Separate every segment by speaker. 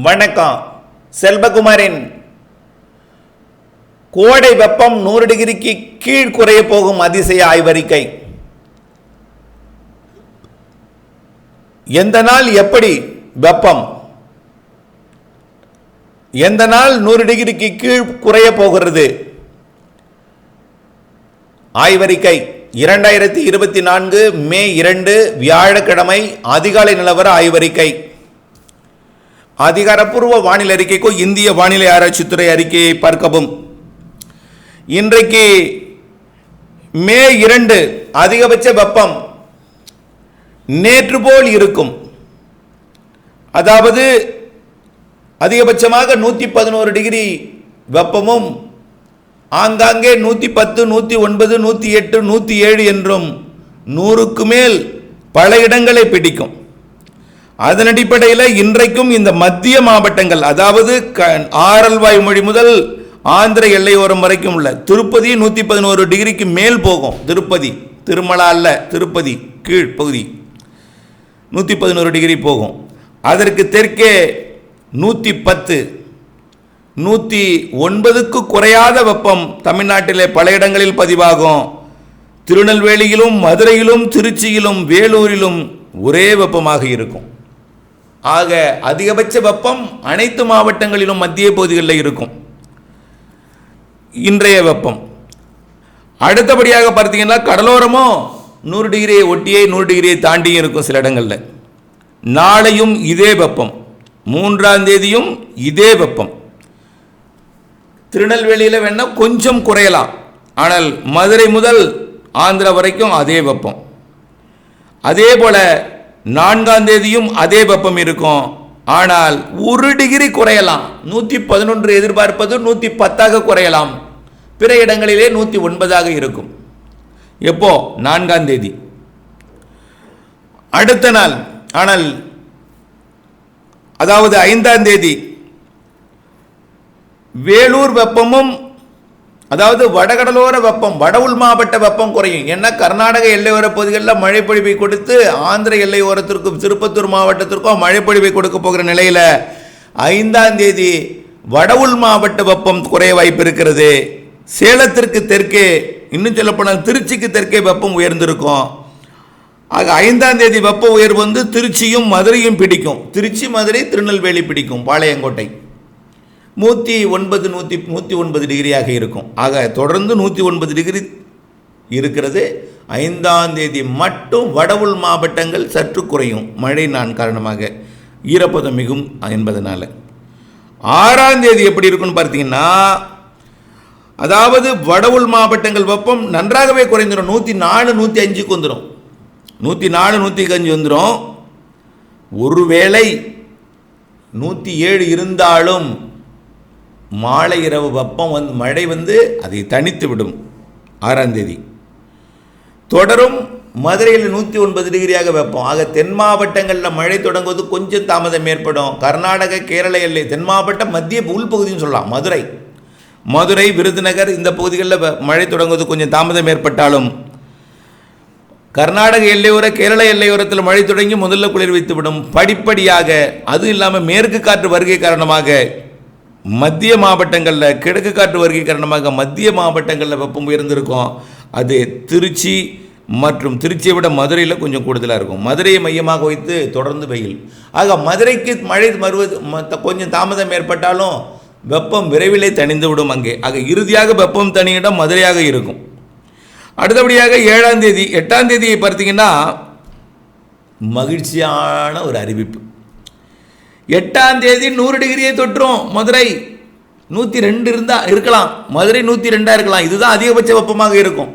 Speaker 1: வணக்கம். செல்வகுமாரின் கோடை வெப்பம் நூறு டிகிரிக்கு கீழ் குறைய போகும் அதிசய ஆய்வறிக்கை. எந்த நாள் எப்படி வெப்பம்? எந்த நாள் நூறு டிகிரிக்கு கீழ் குறைய போகிறது? ஆய்வறிக்கை இரண்டாயிரத்தி இருபத்தி நான்கு மே இரண்டு வியாழக்கிழமை அதிகாலை நிலவர ஆய்வறிக்கை. அதிகாரப்பூர்வ வானிலை அறிக்கைக்கோ இந்திய வானிலை ஆராய்ச்சித்துறை அறிக்கையை பார்க்கவும். இன்றைக்கு மே இரண்டு அதிகபட்ச வெப்பம் நேற்று போல் இருக்கும். அதாவது அதிகபட்சமாக நூற்றி பதினோரு டிகிரி வெப்பமும் ஆங்காங்கே நூற்றி பத்து நூற்றி ஒன்பது நூற்றி எட்டு நூற்றி ஏழு என்றும் நூறுக்கு மேல் பல இடங்களை பிடிக்கும். அதன் அடிப்படையில் இன்றைக்கும் இந்த மத்திய மாவட்டங்கள் அதாவது க ஆரல்வாய் மொழி முதல் ஆந்திர எல்லையோரம் வரைக்கும் உள்ள திருப்பதி நூற்றி பதினோரு டிகிரிக்கு மேல் போகும். திருப்பதி திருமலா அல்ல திருப்பதி கீழ் பகுதி நூற்றி பதினோரு டிகிரி போகும். அதற்கு தெற்கே நூற்றி பத்து நூற்றி ஒன்பதுக்கு குறையாத வெப்பம் தமிழ்நாட்டிலே பல இடங்களில் பதிவாகும். திருநெல்வேலியிலும் மதுரையிலும் திருச்சியிலும் வேலூரிலும் ஒரே வெப்பமாக இருக்கும். ஆக அதிகபட்ச வெப்பம் அனைத்து மாவட்டங்களிலும் மத்திய பகுதிகளில் இருக்கும். இன்றைய வெப்பம். அடுத்தபடியாக பார்த்தீங்கன்னா கடலோரமும் நூறு டிகிரியை ஒட்டியே நூறு டிகிரியை தாண்டியும் இருக்கும் சில இடங்களில். நாளையும் இதே வெப்பம். மூன்றாம் தேதியும் இதே வெப்பம். திருநெல்வேலியில் வேணால் கொஞ்சம் குறையலாம். ஆனால் மதுரை முதல் ஆந்திரா வரைக்கும் அதே வெப்பம். அதே போல நான்காம் தேதியும் அதே வெப்பம் இருக்கும். ஆனால் ஒரு டிகிரி குறையலாம். நூற்றி பதினொன்று எதிர்பார்ப்பது நூற்றி பத்தாக குறையலாம். பிற இடங்களிலே நூற்றி ஒன்பதாக இருக்கும். எப்போ? நான்காம் தேதி. அடுத்த நாள். ஆனால் அதாவது ஐந்தாம் தேதி. வேலூர் வெப்பமும் அதாவது வடகடலோர வெப்பம் வட உள் மாவட்ட வெப்பம் குறையும். ஏன்னா கர்நாடக எல்லையோர பகுதிகளில் மழைப்பொழிவை கொடுத்து ஆந்திர எல்லையோரத்திற்கும் திருப்பத்தூர் மாவட்டத்திற்கும் மழைப்பொழிவை கொடுக்க போகிற நிலையில் ஐந்தாம் தேதி வட உள் மாவட்ட வெப்பம் குறைய வாய்ப்பு இருக்கிறது. சேலத்திற்கு தெற்கே இன்னும் சொல்லப்போனால் திருச்சிக்கு தெற்கே வெப்பம் உயர்ந்திருக்கும். ஆக ஐந்தாம் தேதி வெப்ப உயர்வு வந்து திருச்சியும் மதுரையும் பிடிக்கும். திருச்சி மதுரை திருநெல்வேலி பிடிக்கும். பாளையங்கோட்டை. நூற்றி ஒன்பது நூற்றி நூற்றி ஒன்பது டிகிரியாக இருக்கும். ஆக தொடர்ந்து நூற்றி ஒன்பது டிகிரி இருக்கிறது. ஐந்தாம் தேதி மட்டும் வடவுள் மாவட்டங்கள் சற்று குறையும். மழை நான் காரணமாக ஈரப்பதம் மிகும் என்பதனால். ஆறாம் தேதி எப்படி இருக்குன்னு பார்த்தீங்கன்னா அதாவது வடவுள் மாவட்டங்கள் வெப்பம் நன்றாகவே குறைந்துடும். நூற்றி நாலு நூற்றி அஞ்சுக்கு வந்துடும் நூற்றி நாலு நூற்றி அஞ்சு வந்துடும் ஒருவேளை நூற்றி ஏழு இருந்தாலும் மாலை இரவு வெப்பம் வந்து மழை வந்து அதை தனித்து விடும் ஆறாம் தேதி. தொடரும் மதுரையில் நூற்றி ஒன்பது டிகிரியாக வெப்பம். ஆக தென் மாவட்டங்களில் மழை தொடங்குவது கொஞ்சம் தாமதம் ஏற்படும். கர்நாடக கேரள எல்லை தென் மாவட்டம் மத்திய உள்பகுதின்னு சொல்லலாம் மதுரை. மதுரை விருதுநகர் இந்த பகுதிகளில் மழை தொடங்குவது கொஞ்சம் தாமதம் ஏற்பட்டாலும் கர்நாடக எல்லையோர கேரள எல்லையோரத்தில் மழை தொடங்கி முதல்ல குளிர்வித்துவிடும் படிப்படியாக அதுவும் இல்லாமல் மேற்கு காற்று வருகை காரணமாக மத்திய மாவட்டங்களில் கிழக்கு காற்று வருகை காரணமாக மத்திய மாவட்டங்களில் வெப்பம் உயர்ந்திருக்கும். அது திருச்சி மற்றும் திருச்சியை விட மதுரையில் கொஞ்சம் கூடுதலாக இருக்கும். மதுரையை மையமாக வைத்து தொடர்ந்து வெயில். ஆக மதுரைக்கு மழை வருவது கொஞ்சம் தாமதம் ஏற்பட்டாலும் வெப்பம் விரைவிலே தணிந்து விடும் அங்கே. ஆக இறுதியாக வெப்பம் தனியிடம் மதுரையாக இருக்கும். அடுத்தபடியாக ஏழாம் தேதி எட்டாம் தேதியை பார்த்தீங்கன்னா மகிழ்ச்சியான ஒரு அறிவிப்பு. எட்டாம் தேதி நூறு டிகிரியை தொற்றும் மதுரை நூற்றி ரெண்டு இருந்தால் இருக்கலாம். மதுரை நூற்றி ரெண்டாக இருக்கலாம். இதுதான் அதிகபட்ச வெப்பமாக இருக்கும்.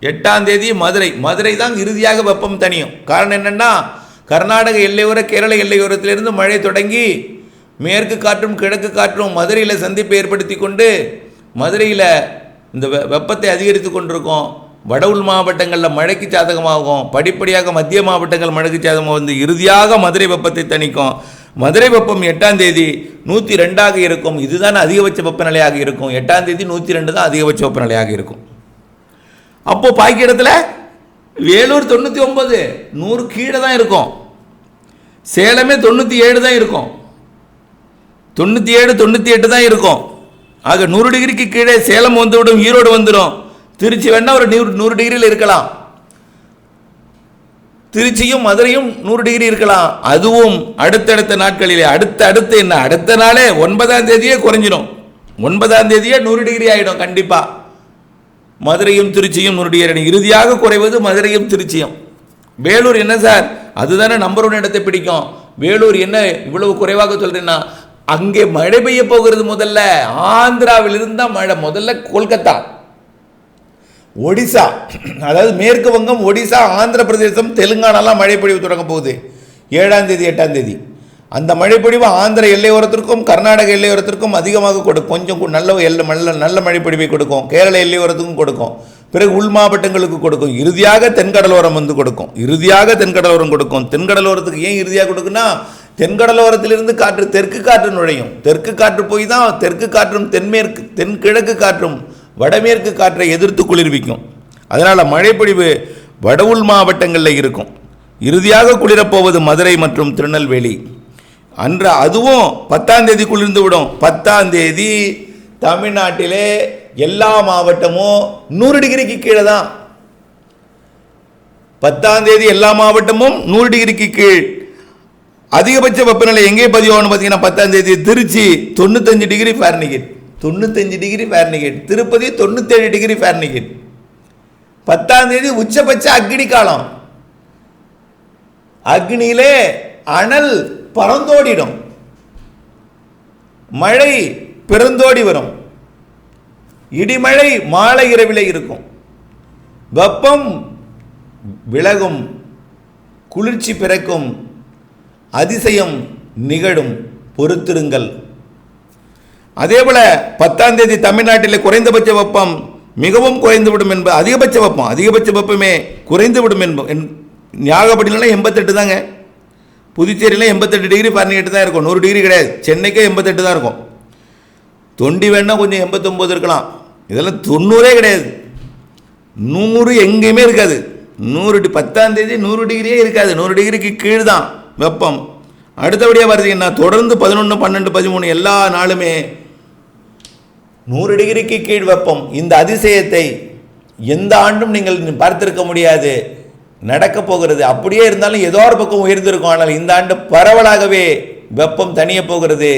Speaker 1: எட்டாம் தேதி மதுரை. மதுரை தான் இறுதியாக வெப்பம் தனியும் காரணம் என்னென்னா கர்நாடக எல்லையோர கேரள எல்லையோரத்திலிருந்து மழை தொடங்கி மேற்கு காற்றும் கிழக்கு காற்றும் மதுரையில் சந்திப்பை ஏற்படுத்தி கொண்டு மதுரையில் இந்த வெ- வெப்பத்தை அதிகரித்து கொண்டிருக்கும். வட உள் மாவட்டங்களில் மழைக்கு சாதகமாகும். படிப்படியாக மத்திய மாவட்டங்கள் மழைக்கு சாதகமாக வந்து இறுதியாக மதுரை வெப்பத்தை தணிக்கும். மதுரை வெப்பம் எட்டாம் தேதி நூற்றி ரெண்டாக இருக்கும். இதுதான் அதிகபட்ச வெப்பநிலையாக இருக்கும். எட்டாம் தேதி நூற்றி ரெண்டு தான் அதிகபட்ச வெப்பநிலையாக இருக்கும். அப்போது பாக்கி இடத்துல வேலூர் தொண்ணூற்றி ஒன்பது நூறு கீழே தான் இருக்கும். சேலமே தொண்ணூற்றி ஏழு தான் இருக்கும். தொண்ணூற்றி ஏழு தொண்ணூற்றி எட்டு தான் இருக்கும். ஆக நூறு டிகிரிக்கு கீழே சேலம் வந்துவிடும் ஈரோடு வந்துடும் திருச்சி வேணால் ஒரு நூறு நூறு டிகிரியில் இருக்கலாம். திருச்சியும் மதுரையும் நூறு டிகிரி இருக்கலாம். அதுவும் அடுத்தடுத்த நாட்களிலே. அடுத்த அடுத்து என்ன? அடுத்த நாளே ஒன்பதாம் தேதியே குறைஞ்சிடும். ஒன்பதாம் தேதியே நூறு டிகிரி ஆகிடும் கண்டிப்பாக மதுரையும் திருச்சியும் நூறு டிகிரி இறுதியாக குறைவது மதுரையும் திருச்சியும். வேலூர் என்ன சார்? அதுதானே நம்பர் ஒன் இடத்தை பிடிக்கும். வேலூர் என்ன இவ்வளவு குறைவாக சொல்கிறேன்னா அங்கே மழை பெய்ய போகிறது முதல்ல. ஆந்திராவில் இருந்தா மழை. முதல்ல கொல்கத்தா. ஒடிசா. அதாவது மேற்கு வங்கம் ஒடிசா ஆந்திர பிரதேசம் தெலுங்கானாலாம் மழை பொழிவு தொடங்க போகுது. ஏழாம் தேதி எட்டாம் தேதி. அந்த மழைப்பொழிவு ஆந்திர எல்லையோரத்திற்கும் கர்நாடக எல்லையோரத்திற்கும் அதிகமாக கொடுக்கும் கொஞ்சம் நல்ல எல்லை நல்ல நல்ல மழைப்பொழிவை கொடுக்கும். கேரள எல்லையோரத்துக்கும் கொடுக்கும். பிறகு உள் மாவட்டங்களுக்கு கொடுக்கும். இறுதியாக தென்கடலோரம் வந்து கொடுக்கும். இறுதியாக தென்கடலோரம் கொடுக்கும். தென்கடலோரத்துக்கு ஏன் இறுதியாக கொடுக்குன்னா தென்கடலோரத்திலிருந்து காற்று தெற்கு காற்று நுழையும். தெற்கு காற்று போய் தான் தெற்கு காற்றும் தென்மேற்கு தென்கிழக்கு காற்றும் வடமேற்கு காற்றை எதிர்த்து குளிர்விக்கும். அதனால் மழைப்பொழிவு வட உள் மாவட்டங்களில் இருக்கும். இறுதியாக குளிரப்போவது மதுரை மற்றும் திருநெல்வேலி. அன்று அதுவும் பத்தாம் தேதி குளிர்ந்து விடும் பத்தாம் தேதி தமிழ்நாட்டிலே எல்லா மாவட்டமும் நூறு டிகிரிக்கு கீழே தான். பத்தாம் தேதி எல்லா மாவட்டமும் நூறு டிகிரிக்கு கீழ். அதிகபட்ச வெப்பநிலை எங்கே பதிவாகணும் பார்த்தீங்கன்னா பத்தாம் தேதி திருச்சி தொண்ணூத்தஞ்சு டிகிரி ஃபேர்னிகேட் தொண்ணூத்தஞ்சு டிகிரி ஃபேர்னிகேட் திருப்பதி தொண்ணூத்தேழு டிகிரி ஃபேர்னிகேட் பத்தாம் தேதி உச்சபட்ச அக்னி காலம். அக்னியிலே அனல் பறந்தோடிடும். மழை பிறந்தோடி வரும். இடிமழை மாலை இரவிலே இருக்கும். வெப்பம் விலகும். குளிர்ச்சி பிறக்கும். அதிசயம் நிகழும். பொறுத்திருங்கள். அதேபோல பத்தாம் தேதி தமிழ்நாட்டில் குறைந்தபட்ச வெப்பம் மிகவும் குறைந்துவிடும் என்பது அதிகபட்ச வெப்பம் அதிகபட்ச வெப்பமே குறைந்துவிடும் என் ஞாபகப்பட்டிலாம் எண்பத்தெட்டு தாங்க. புதுச்சேரியில் எண்பத்தெட்டு டிகிரி ஃபாரன்ஹீட் தான் இருக்கும். நூறு டிகிரி கிடையாது. சென்னைக்கே எண்பத்தெட்டு தான் இருக்கும். தொண்டி வேணால் கொஞ்சம் எண்பத்தொம்போது இருக்கலாம். இதெல்லாம் தொண்ணூறே கிடையாது. நூறு எங்கேயுமே இருக்காது. நூறு டி பத்தாம் தேதி நூறு டிகிரியே இருக்காது. நூறு டிகிரிக்கு கீழ் தான் வெப்பம். அடுத்தபடியாக பார்த்தீங்கன்னா தொடர்ந்து பதினொன்று பன்னெண்டு பதிமூணு எல்லா நாளுமே நூறு டிகிரிக்கு கீழ் வெப்பம். இந்த அதிசயத்தை எந்த ஆண்டும் நீங்கள் பார்த்திருக்க முடியாது. நடக்க போகிறது. அப்படியே இருந்தாலும் ஏதோ ஒரு பக்கம் உயர்ந்திருக்கும். ஆனால் இந்த ஆண்டு பரவலாகவே வெப்பம் தனிய போகிறது.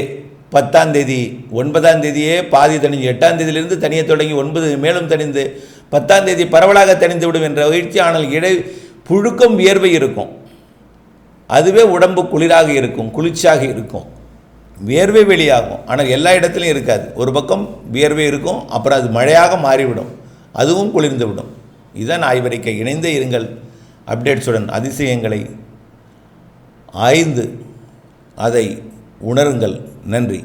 Speaker 1: பத்தாம் தேதி ஒன்பதாம் தேதியே பாதி தணிஞ்சு எட்டாம் தேதியிலிருந்து தனிய தொடங்கி ஒன்பது மேலும் தணிந்து பத்தாம் தேதி பரவலாக தணிந்து விடும் என்ற வீழ்ச்சி ஆனால் இடை புழுக்கம் வியர்வை இருக்கும். அதுவே உடம்பு குளிராக இருக்கும் குளிர்ச்சியாக இருக்கும். வியர்வை வெளியாகும். ஆனால் எல்லா இடத்துலையும் இருக்காது. ஒரு பக்கம் வியர்வை இருக்கும் அப்புறம் அது மழையாக மாறிவிடும். அதுவும் குளிர்ந்து விடும். இதுதான் ஆய்வறிக்கை. இணைந்தே இருங்கள். அப்டேட்ஸுடன் அதிசயங்களை ஆய்ந்து அதை உணருங்கள். நன்றி.